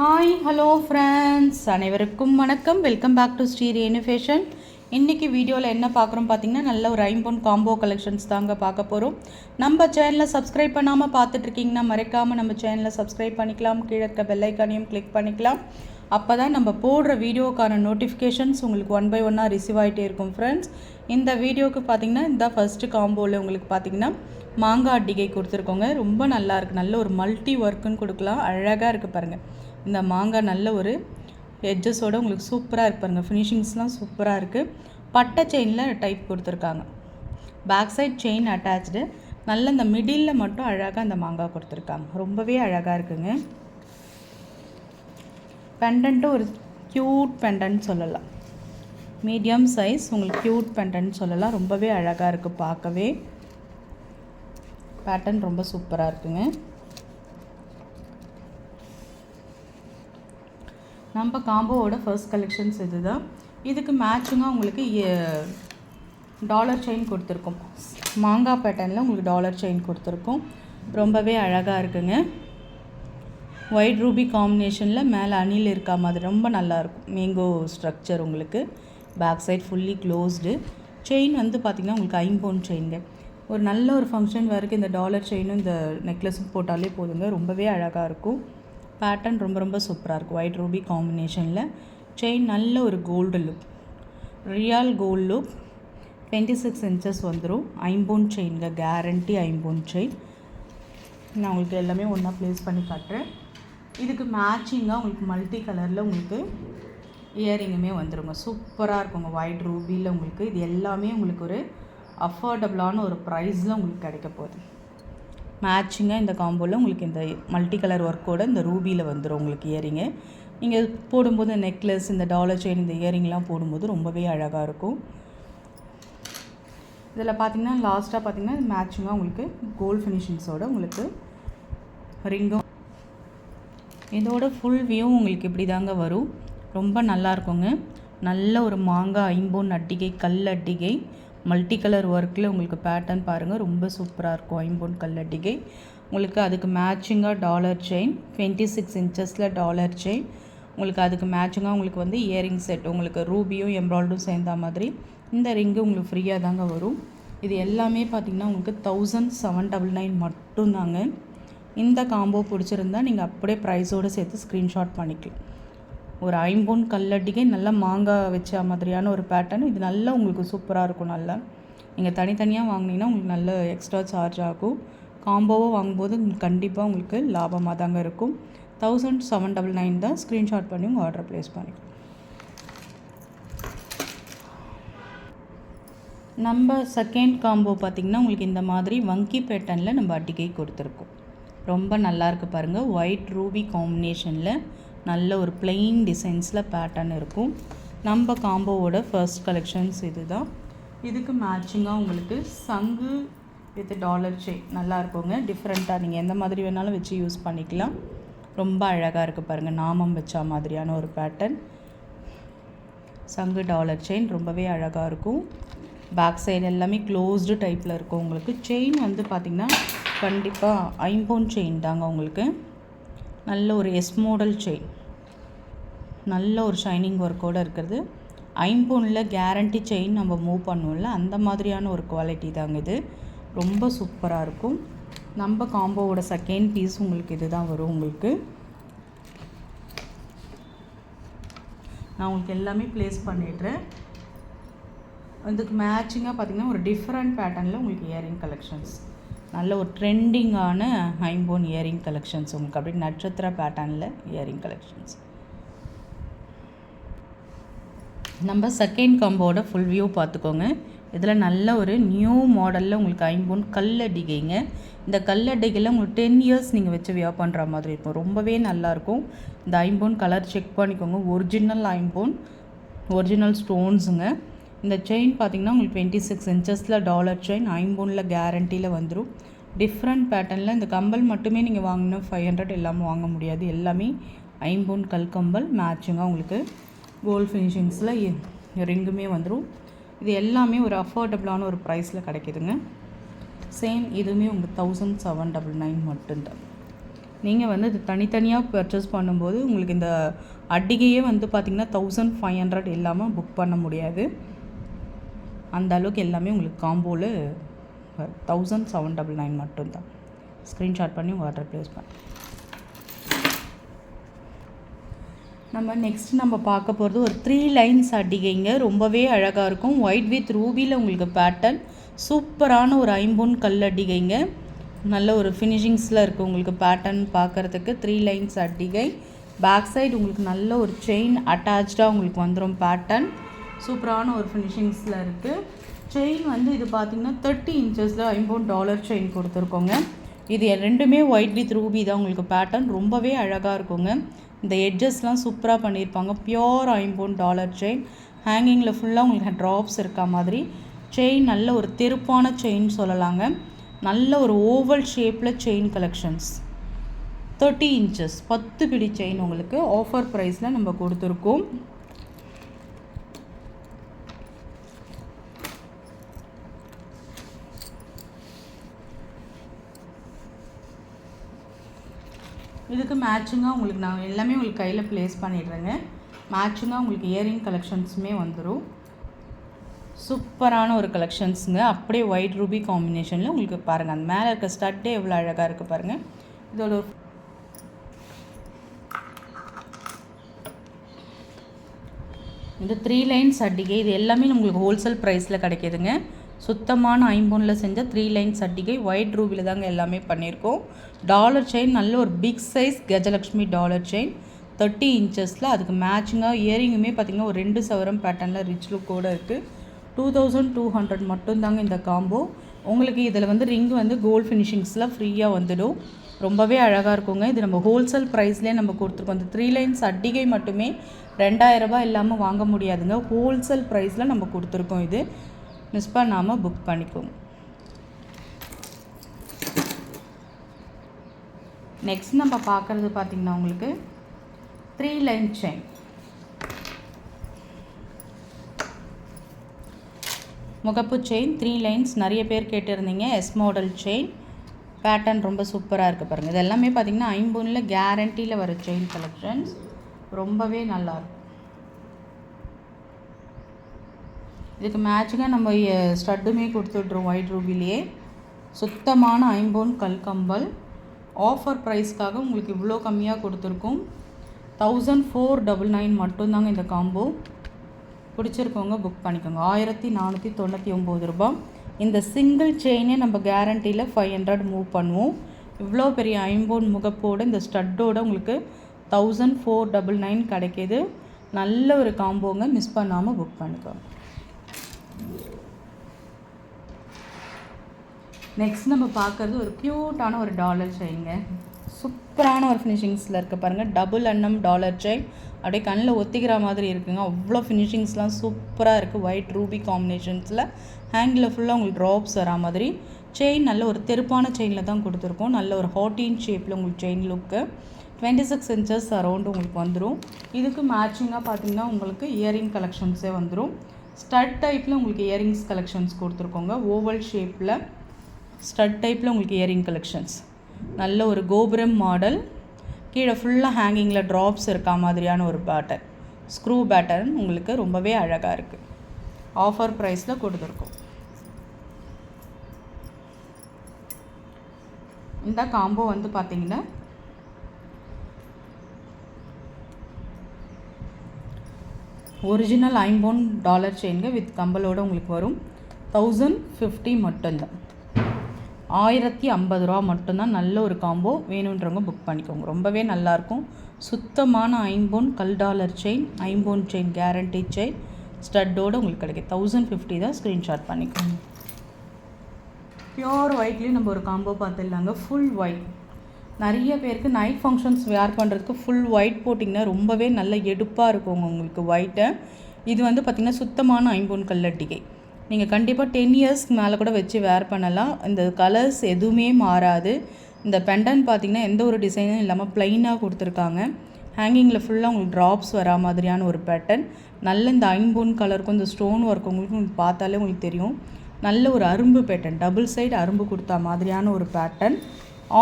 Hi hello friends அனைவருக்கும் வணக்கம். Welcome back to Sri Renu fashion இன்றைக்கி வீடியோவில் என்ன பார்க்குறோம் பார்த்தீங்கன்னா நல்ல ஒரு ஐம்பொன் காம்போ கலெக்ஷன்ஸ் தாங்க பார்க்க போகிறோம் நம்ம சேனலை சப்ஸ்கிரைப் பண்ணாமல் பார்த்துட்ருக்கீங்கன்னா மறைக்காமல் நம்ம சேனலை சப்ஸ்கிரைப் பண்ணிக்கலாம். கீழே இருக்க பெல்லைக்கானையும் கிளிக் பண்ணிக்கலாம். அப்போ தான் நம்ம போடுற வீடியோக்கான நோட்டிஃபிகேஷன்ஸ் உங்களுக்கு ஒன் பை ஒன்னாக ரிசீவ் ஆகிட்டே இருக்கும் ஃப்ரெண்ட்ஸ் இந்த வீடியோவுக்கு பார்த்தீங்கன்னா இந்த ஃபஸ்ட்டு காம்போவில் உங்களுக்கு பார்த்தீங்கன்னா மாங்காய் அட்டிகை கொடுத்துருக்கோங்க. ரொம்ப நல்லா இருக்குது நல்ல ஒரு மல்டி ஒர்க்குன்னு கொடுக்கலாம். அழகாக இருக்குது பாருங்கள் இந்த மாங்காய் நல்ல ஒரு எட்ஜஸோட உங்களுக்கு சூப்பராக இருக்கு பாருங்கள் ஃபினிஷிங்ஸ்லாம் சூப்பராக இருக்குது பட்டை செயினில் டைப் கொடுத்துருக்காங்க. பேக் சைட் செயின் அட்டாச்சு நல்ல இந்த மிடில் மட்டும் அழகாக அந்த மாங்காய் கொடுத்துருக்காங்க. ரொம்பவே அழகாக இருக்குங்க. பெண்டன்ட்டும் ஒரு க்யூட் பெண்டன்ட் சொல்லலாம். மீடியம் சைஸ் உங்களுக்கு க்யூட் பெண்டன்ட் சொல்லலாம். ரொம்பவே அழகாக இருக்குது பார்க்கவே. பேட்டர்ன் ரொம்ப சூப்பராக இருக்குங்க. நம்ம காம்போவோட ஃபர்ஸ்ட் கலெக்ஷன்ஸ் இது தான் இதுக்கு மேட்சிங்காக உங்களுக்கு டாலர் செயின் கொடுத்துருக்கோம். மாங்காய் பேட்டர்னில் உங்களுக்கு டாலர் செயின் கொடுத்துருக்கோம். ரொம்பவே அழகாக இருக்குங்க. ஒயிட் ரூபி காம்பினேஷனில் மேலே அணில் இருக்கா மாதிரி ரொம்ப நல்லாயிருக்கும் மேங்கோ ஸ்ட்ரக்சர் உங்களுக்கு. Back side fully closed chain வந்து பார்த்திங்கன்னா உங்களுக்கு ஐம்பவுன் செயின்ங்க ஒரு நல்ல ஒரு ஃபங்க்ஷன் வரைக்கும் இந்த டாலர் செயினும் இந்த நெக்லஸும் போட்டாலே போதுங்க. ரொம்பவே அழகாக இருக்கும். பேட்டர்ன் ரொம்ப ரொம்ப சூப்பராக இருக்கும். ஒயிட் ரூபி காம்பினேஷனில் செயின் நல்ல ஒரு gold look real gold look twenty six inches வந்துடும் ஐம்பூன் செயின்ங்க கேரண்டி ஐம்பூன் செயின் நான் உங்களுக்கு எல்லாமே ஒன்றா ப்ளேஸ் பண்ணி காட்டுறேன். இதுக்கு மேட்சிங்காக உங்களுக்கு மல்டி கலரில் உங்களுக்கு இயரிங்குமே வந்துடுங்க சூப்பராக இருக்குங்க. ஒயிட் ரூபியில் உங்களுக்கு இது எல்லாமே உங்களுக்கு ஒரு அஃபோர்டபுளான ஒரு ப்ரைஸில் உங்களுக்கு கிடைக்க போகுது. மேட்சிங்காக இந்த காம்போவில் உங்களுக்கு இந்த மல்டி கலர் ஒர்க்கோட இந்த ரூபியில் வந்துடும் உங்களுக்கு இயரிங்கு. நீங்கள் போடும்போது நெக்லஸ் இந்த டாலர் செயின் இந்த இயரிங்லாம் போடும்போது ரொம்பவே அழகாக இருக்கும். இதில் பார்த்தீங்கன்னா லாஸ்ட்டாக பார்த்தீங்கன்னா மேட்சிங்காக உங்களுக்கு கோல்ட் ஃபினிஷிங்ஸோட உங்களுக்கு ரிங்கும். இதோட ஃபுல் வியூ உங்களுக்கு இப்படி தாங்க வரும். ரொம்ப நல்லா இருக்குங்க. நல்ல ஒரு மாங்காய் ஐம்பொன் அட்டிகை கல் அட்டிகை. மல்டி கலர் ஒர்க்கில் உங்களுக்கு பேட்டர்ன் பாருங்கள் ரொம்ப சூப்பராக இருக்கும். ஐம்பொன் கல்லட்டிகை உங்களுக்கு அதுக்கு மேட்சிங்காக டாலர் செயின் டுவெண்ட்டி சிக்ஸ் இன்ச்சஸில் டாலர் செயின் உங்களுக்கு அதுக்கு மேட்சிங்காக உங்களுக்கு வந்து இயரிங் செட் உங்களுக்கு ரூபியும் எம்ப்ராய்டும் சேர்ந்த மாதிரி. இந்த ரிங்கு உங்களுக்கு ஃப்ரீயாக தாங்க வரும். இது எல்லாமே பார்த்திங்கன்னா உங்களுக்கு தௌசண்ட் செவன் டபுள் நைன் மட்டும்தாங்க. இந்த காம்போ பிடிச்சிருந்தா நீங்கள் அப்படியே ப்ரைஸோடு சேர்த்து ஸ்க்ரீன்ஷாட் பண்ணிக்கலாம். ஒரு ஐம்பொன் கல்லட்டிக்கே நல்லா மாங்காய் வச்ச மாதிரியான ஒரு பேட்டர்ன் இது நல்லா உங்களுக்கு சூப்பராக இருக்கும் நல்லா. நீங்கள் தனித்தனியாக வாங்கினீங்கன்னா உங்களுக்கு நல்ல எக்ஸ்ட்ரா சார்ஜ் ஆகும். காம்போவாக வாங்கும்போது கண்டிப்பாக உங்களுக்கு லாபமாக தாங்க இருக்கும். தௌசண்ட் செவன் டபுள் நைன் தான் ஸ்க்ரீன்ஷாட் பண்ணி உங்கள் ஆர்டர் ப்ளேஸ் பண்ணிக்கலாம். நம்ம செகண்ட் காம்போ பார்த்திங்கன்னா உங்களுக்கு இந்த மாதிரி வங்கி பேட்டர்னில் நம்ம அட்டிகை கொடுத்துருக்கோம். ரொம்ப நல்லாயிருக்கு பாருங்கள் ஒயிட் ரூபி காம்பினேஷனில் நல்ல ஒரு பிளெயின் டிசைன்ஸில் பேட்டர்ன் இருக்கும். நம்ம காம்போவோட ஃபர்ஸ்ட் கலெக்ஷன்ஸ் இது தான் இதுக்கு மேட்சிங்காக உங்களுக்கு சங்கு வித் டாலர் செயின் நல்லா இருக்குங்க. டிஃப்ரெண்ட்டாக நீங்கள் எந்த மாதிரி வேணாலும் வச்சு யூஸ் பண்ணிக்கலாம். ரொம்ப அழகாக இருக்குது பாருங்கள் நாமம் வச்சா மாதிரியான ஒரு பேட்டர்ன் சங்கு டாலர் செயின் ரொம்பவே அழகாக இருக்கும். பேக் சைடு எல்லாமே க்ளோஸ்டு டைப்பில் இருக்கும் உங்களுக்கு. செயின் வந்து பார்த்திங்கன்னா கண்டிப்பாக ஐம்பவுன் செயின் தாங்க உங்களுக்கு. நல்ல ஒரு எஸ் மாடல் செயின் நல்ல ஒரு ஷைனிங் ஒர்க்கோடு இருக்கிறது. ஐம்பவுனில் கேரண்டி செயின் நம்ம மூவ் பண்ணுவோம்ல அந்த மாதிரியான ஒரு குவாலிட்டி தாங்க இது. ரொம்ப சூப்பராக இருக்கும். நம்ம காம்போவோட செகண்ட் பீஸ் உங்களுக்கு இது தான் வரும் உங்களுக்கு. நான் உங்களுக்கு எல்லாமே ப்ளேஸ் பண்ணிடுறேன். இதுக்கு மேட்சிங்காக பார்த்தீங்கன்னா ஒரு டிஃப்ரெண்ட் பேட்டர்னில் உங்களுக்கு இயரிங் கலெக்ஷன்ஸ் நல்ல ஒரு ட்ரெண்டிங்கான ஐம்போன் இயரிங் கலெக்ஷன்ஸ் உங்களுக்கு அப்படியே நட்சத்திர பேட்டர்னில் இயரிங் கலெக்ஷன்ஸ் நம்ம செகண்ட் காம்போட ஃபுல் வியூ பார்த்துக்கோங்க. இதில் நல்ல ஒரு நியூ மாடலில் உங்களுக்கு ஐம்போன் கல்லடிகைங்க இந்த கல்லடிகையில் உங்களுக்கு டென் இயர்ஸ் நீங்கள் வச்சு வியா பண்ணுற மாதிரி இருக்கும். ரொம்பவே நல்லாயிருக்கும் இந்த ஐம்போன் கலர் செக் பண்ணிக்கோங்க. ஒரிஜினல் ஐம்போன் ஒரிஜினல் ஸ்டோன்ஸுங்க இந்த செயின் பார்த்திங்கன்னா உங்களுக்கு டுவெண்ட்டி சிக்ஸ் இன்ச்சஸில் டாலர் செயின் ஐம்பொனில் கேரண்டியில் வந்துடும் டிஃப்ரெண்ட் பேட்டர்னில் இந்த கம்பல் மட்டுமே நீங்கள் வாங்கினா ஃபைவ் ஹண்ட்ரட் எல்லாமே வாங்க முடியாது. எல்லாமே ஐம்பொன் கல் கம்பல் மேட்சுங்க உங்களுக்கு கோல் ஃபினிஷிங்ஸில் ரிங்குமே வந்துடும் இது எல்லாமே ஒரு அஃபோர்டபுளான ஒரு ப்ரைஸில் கிடைக்கிதுங்க. சேம் இதுவுமே உங்கள் தௌசண்ட் செவன் டபுள் நைன் மட்டும்தான். நீங்கள் வந்து இது தனித்தனியாக பர்ச்சேஸ் பண்ணும்போது உங்களுக்கு இந்த அட்டிகையே வந்து பார்த்திங்கன்னா தௌசண்ட் ஃபைவ் ஹண்ட்ரட் இல்லாமல் புக் பண்ண முடியாது. அந்த அளவுக்கு எல்லாமே உங்களுக்கு காம்போவில் தௌசண்ட் செவன் டபுள் நைன் மட்டும்தான். ஸ்க்ரீன்ஷாட் பண்ணி உங்கள் ஆர்டர் ப்ளேஸ் பண்ணேன் நம்ம நெக்ஸ்ட் நம்ம பார்க்க போகிறது ஒரு த்ரீ லைன்ஸ் அடிகைங்க. ரொம்பவே அழகாக இருக்கும். ஒயிட் வித் ரூபியில் உங்களுக்கு பேட்டர்ன் சூப்பரான ஒரு ஐம்பொன் கல் அடிகைங்க. நல்ல ஒரு ஃபினிஷிங்ஸில் இருக்குது உங்களுக்கு பேட்டர்ன் பார்க்குறதுக்கு. த்ரீ லைன்ஸ் அடிகை. பேக் சைடு உங்களுக்கு நல்ல ஒரு செயின் அட்டாச்சாக உங்களுக்கு வந்துடும் பேட்டர்ன் சூப்பரான ஒரு ஃபினிஷிங்ஸில் இருக்குது செயின் வந்து இது பார்த்திங்கன்னா தேர்ட்டி இன்ச்சஸில் ஐம்பொன் டாலர் செயின் கொடுத்துருக்கோங்க. இது ரெண்டுமே ஒயிட் வித் ரூபி தான் உங்களுக்கு பேட்டர்ன் ரொம்பவே அழகாக இருக்குங்க. இந்த எட்ஜஸ்லாம் சூப்பராக பண்ணியிருப்பாங்க. பியோர் ஐம்பொன் டாலர் செயின் ஹேங்கிங்கில் ஃபுல்லாக உங்களுக்கு ட்ராப்ஸ் இருக்கா மாதிரி. செயின் நல்ல ஒரு தெருப்பான செயின் சொல்லலாங்க. நல்ல ஒரு ஓவல் ஷேப்பில் செயின் கலெக்ஷன்ஸ் தேர்ட்டி இன்ச்சஸ் பத்து பிடி செயின் உங்களுக்கு ஆஃபர் ப்ரைஸில் நம்ம கொடுத்துருக்கோம். இதுக்கு மேட்சிங்காக உங்களுக்கு நான் எல்லாமே உங்களுக்கு கையில் ப்ளேஸ் பண்ணிடுறேங்க. மேட்சிங்காக உங்களுக்கு இயரிங் கலெக்ஷன்ஸுமே வந்துடும் சூப்பரான ஒரு கலெக்ஷன்ஸுங்க அப்படியே ஒயிட் ரூபி காம்பினேஷனில் உங்களுக்கு பாருங்கள் அந்த மேலே இருக்க ஸ்டட்டே எவ்வளோ அழகாக இருக்குது பாருங்கள் இதோட ஒரு இந்த த்ரீ லைன்ஸ் அட்டிகை இது எல்லாமே உங்களுக்கு ஹோல்சேல் ப்ரைஸில் கிடைக்கிதுங்க. சுத்தமான ஐம்பொனில் செஞ்ச த்ரீ லைன் சட்டிகை ஒயிட் ரூபியில் தாங்க எல்லாமே பண்ணியிருக்கோம். டாலர் செயின் நல்ல ஒரு big size Gajalakshmi dollar chain thirty இன்ச்சஸில் அதுக்கு மேட்சிங்காக இயரிங்குமே பார்த்திங்கன்னா ஒரு ரெண்டு சவரம் பேட்டர்னில் ரிச் லுக்கோடு இருக்குது டூ தௌசண்ட் டூ ஹண்ட்ரட் மட்டும்தாங்க இந்த காம்போ உங்களுக்கு இதில் வந்து ரிங் வந்து கோல்ட் ஃபினிஷிங்ஸில் ஃப்ரீயாக வந்துடும். ரொம்பவே அழகாக இருக்குங்க. இது நம்ம ஹோல்சேல் ப்ரைஸ்லேயே நம்ம கொடுத்துருக்கோம். இந்த த்ரீ லைன்ஸ் அட்டிகை மட்டுமே ரெண்டாயிரரூபா இல்லாமல் வாங்க முடியாதுங்க. ஹோல்சேல் ப்ரைஸில் நம்ம கொடுத்துருக்கோம் இது. மிஸ் பண்ணாமல் புக் பண்ணிக்கோங்க. நெக்ஸ்ட் நம்ம பார்க்குறது பார்த்திங்கன்னா உங்களுக்கு த்ரீ லைன் செயின் முகப்பு செயின் த்ரீ லைன்ஸ் நிறைய பேர் கேட்டிருந்தீங்க. எஸ் மாடல் செயின் பேட்டர்ன் ரொம்ப சூப்பராக இருக்குது பாருங்கள் இது எல்லாமே பார்த்திங்கன்னா ஐம்பொன்னில் கேரண்டியில் வர செயின் கலெக்ஷன்ஸ் ரொம்பவே நல்லாயிருக்கும் இதுக்கு மேட்சிங்காக நம்ம ஸ்டட்டுமே கொடுத்துட்றோம் ஒயிட் ரூபிலேயே சுத்தமான ஐம்பொன் கல்கம்பல். ஆஃபர் ப்ரைஸ்க்காக உங்களுக்கு இவ்வளோ கம்மியாக கொடுத்துருக்கோம். தௌசண்ட் ஃபோர் டபுள் நைன் மட்டும்தாங்க இந்த காம்போ பிடிச்சிருக்கவங்க புக் பண்ணிக்கோங்க. ஆயிரத்தி நானூற்றி தொண்ணூற்றி ஒம்பது ரூபா இந்த சிங்கிள் செயினே நம்ம கேரண்டியில் ஃபைவ் ஹண்ட்ரட் மூவ் பண்ணுவோம். இவ்வளோ பெரிய ஐம்பொன் முகப்போடு இந்த ஸ்டட்டோடு உங்களுக்கு தௌசண்ட் ஃபோர் டபுள் நைன் கிடைக்கிது. நல்ல ஒரு காம்போங்க மிஸ் பண்ணாமல் புக் பண்ணிக்கோங்க. நெக்ஸ்ட் நம்ம பார்க்குறது ஒரு க்யூட்டான ஒரு டாலர் செயின்ங்க சூப்பரான ஒரு ஃபினிஷிங்ஸில் இருக்க பாருங்கள் டபுள் அன்னம் டாலர் செயின் அப்படியே கண்ணில் ஒத்திக்கிற மாதிரி இருக்குங்க. அவ்வளோ ஃபினிஷிங்ஸ்லாம் சூப்பராக இருக்குது ஒயிட் ரூபி காம்பினேஷன்ஸில் ஹேங்கில் ஃபுல்லாக உங்களுக்கு ட்ராப்ஸ் வரா மாதிரி. செயின் நல்ல ஒரு தெருப்பான செயினில் தான் கொடுத்துருக்கோம். நல்ல ஒரு ஹாட்டின் ஷேப்பில் உங்களுக்கு chain look twenty six inches around உங்களுக்கு வந்துடும் இதுக்கு மேட்சிங்காக பார்த்தீங்கன்னா உங்களுக்கு இயரிங் கலெக்ஷன்ஸே வந்துடும் ஸ்டட் டைப்பில் உங்களுக்கு இயரிங்ஸ் கலெக்ஷன்ஸ் கொடுத்துருக்கோங்க. ஓவல் ஷேப்பில் ஸ்டட் டைப்பில் உங்களுக்கு இயரிங் கலெக்ஷன்ஸ் நல்ல ஒரு கோபுரம் மாடல் கீழே ஃபுல்லாக ஹேங்கிங்கில் ட்ராப்ஸ் இருக்கா மாதிரியான ஒரு பேட்டர் ஸ்க்ரூ பேட்டர்ன் உங்களுக்கு ரொம்பவே அழகாக இருக்குது ஆஃபர் ப்ரைஸில் கொடுத்துருக்கோம். இந்த காம்போ வந்து பார்த்திங்கன்னா ஒரிஜினல் ஐம்பவுன் டாலர் செயின்கள் வித் கம்பலோடு உங்களுக்கு வரும். தௌசண்ட் ஃபிஃப்டி மட்டும்தான். ஆயிரத்தி ஐம்பது ரூபா மட்டும்தான் நல்ல ஒரு காம்போ வேணுன்றவங்க புக் பண்ணிக்கோங்க. ரொம்பவே நல்லாயிருக்கும் சுத்தமான ஐம்பவுன் கல் டாலர் செயின் ஐம்போன் செயின் கேரண்டி செயின் ஸ்டட்டோடு உங்களுக்கு கிடைக்கும். தௌசண்ட் ஃபிஃப்டி தான் ஸ்க்ரீன்ஷாட் பண்ணிக்கோங்க. பியோர் ஒயிட்லேயும் நம்ம ஒரு காம்போ பார்த்துடலாங்க. ஃபுல் ஒயிட் நிறைய பேருக்கு நைட் ஃபங்க்ஷன்ஸ் வேர் பண்ணுறதுக்கு ஃபுல் ஒயிட் போட்டிங்கன்னா ரொம்பவே நல்ல எடுப்பாக இருக்கும் உங்களுக்கு ஒயிட்டை இது வந்து பார்த்திங்கன்னா சுத்தமான ஐம்பொன் கல்லட்டிகை. நீங்கள் கண்டிப்பாக டென் இயர்ஸ்க்கு மேலே கூட வச்சு வேர் பண்ணலாம். இந்த கலர்ஸ் எதுவுமே மாறாது. இந்த பெண்டன் பார்த்திங்கன்னா எந்த ஒரு டிசைனும் இல்லாமல் ப்ளைனாக கொடுத்துருக்காங்க. ஹேங்கிங்கில் ஃபுல்லாக உங்களுக்கு ட்ராப்ஸ் வரா மாதிரியான ஒரு பேட்டர்ன் நல்ல இந்த ஐம்பொன் கலருக்கும் இந்த ஸ்டோன் ஒர்க் உங்களுக்கு உங்களுக்கு பார்த்தாலே உங்களுக்கு தெரியும். நல்ல ஒரு அரும்பு பேட்டர்ன் டபுள் சைடு அரும்பு கொடுத்தா மாதிரியான ஒரு பேட்டர்ன்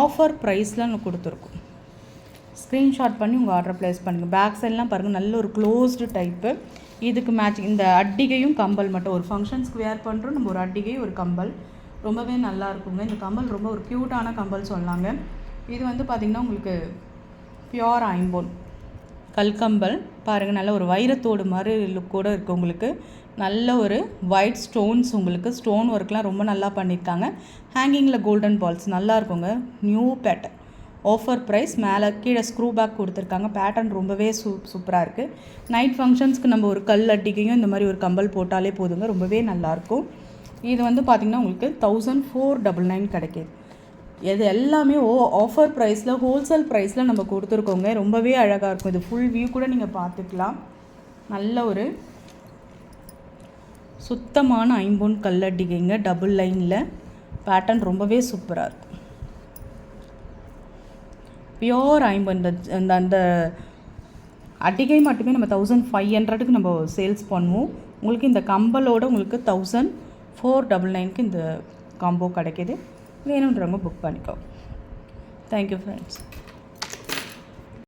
ஆஃபர் ப்ரைஸ்லாம் கொடுத்துருக்கோம். ஸ்க்ரீன்ஷாட் பண்ணி உங்கள் ஆர்டர் ப்ளேஸ் பண்ணுங்கள் பேக் சைட்லாம் பாருங்கள் நல்ல ஒரு க்ளோஸ்டு டைப்பு இதுக்கு மேட்சிங் இந்த அட்டிகையும் கம்பல் மட்டும். ஒரு ஃபங்க்ஷன்ஸ்க்கு வேர் பண்ணுறோம் நம்ம ஒரு அட்டிகை ஒரு கம்பல். ரொம்பவே நல்லா இருக்குங்க. இந்த கம்பல் ரொம்ப ஒரு க்யூட்டான கம்பல் சொன்னாங்க. இது வந்து பார்த்திங்கன்னா உங்களுக்கு பியோர் ஐம்போன். கல்கம்பல். பாருங்கள் நல்ல ஒரு வைரத்தோடு மாதிரி லுக்கோட இருக்குது உங்களுக்கு. நல்ல ஒரு ஒயிட் ஸ்டோன்ஸ் உங்களுக்கு. ஸ்டோன் ஒர்க்லாம் ரொம்ப நல்லா பண்ணியிருக்காங்க. ஹேங்கிங்கில் கோல்டன் பால்ஸ் நல்லா இருக்குங்க. நியூ பேட்டர்ன் ஆஃபர் ப்ரைஸ் மேலே கீழே ஸ்க்ரூ பேக் கொடுத்துருக்காங்க. பேட்டர்ன் ரொம்பவே சூ சூப்பராக இருக்குது நைட் ஃபங்க்ஷன்ஸ்க்கு நம்ம ஒரு கல் அட்டிக்கையும் இந்த மாதிரி ஒரு கம்பல் போட்டாலே போதுங்க. ரொம்பவே நல்லாயிருக்கும் இது வந்து பார்த்திங்கன்னா உங்களுக்கு தௌசண்ட் ஃபோர் டபுள் நைன் கிடைக்கிது. இது எல்லாமே ஓ ஆஃபர் ப்ரைஸில் ஹோல்சேல் ப்ரைஸில் நம்ம கொடுத்துருக்கோங்க. ரொம்பவே அழகாக இருக்கும். இது ஃபுல் வியூ கூட நீங்கள் பார்த்துக்கலாம். நல்ல ஒரு சுத்தமான ஐம்பொன் கல்லடிகைங்க. டபுள் லைனில் பேட்டர்ன் ரொம்பவே சூப்பராக இருக்கும். பியோர் ஐம்பொன். இந்த அந்த அடிகை மட்டுமே நம்ம தௌசண்ட் ஃபைவ் ஹண்ட்ரடுக்கு நம்ம சேல்ஸ் பண்ணுவோம். உங்களுக்கு இந்த கம்பலோட உங்களுக்கு தௌசண்ட் ஃபோர் டபுள் நைனுக்கு இந்த காம்போ கிடைக்கிது. வேணுன்றவங்க புக் பண்ணிக்கோ. Thank you friends